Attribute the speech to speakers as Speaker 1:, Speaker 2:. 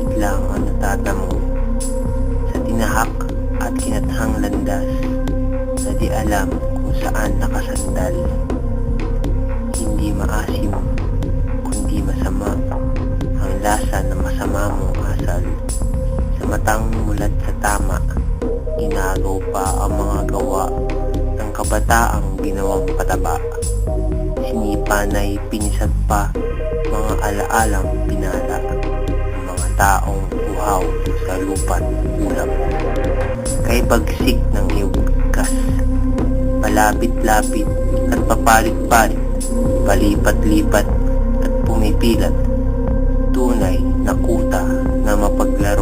Speaker 1: Lait lang ang natatamo sa tinahak at kinathang landas na di alam kung saan nakasandal. Hindi maasim, kundi masama ang lasa na masama mong asal. Sa matang mulat sa tama, inagaw pa ang mga gawa ng kabataang ginawang pataba. Sinipanay pinisat pa mga alaalang pinala taong uhaw sa lupa't ulap. Kay bagsik ng hibugkas, malapit-lapit at papalit-palit, palipat-lipat at pumipilat, tunay na kuta na mapaglaro.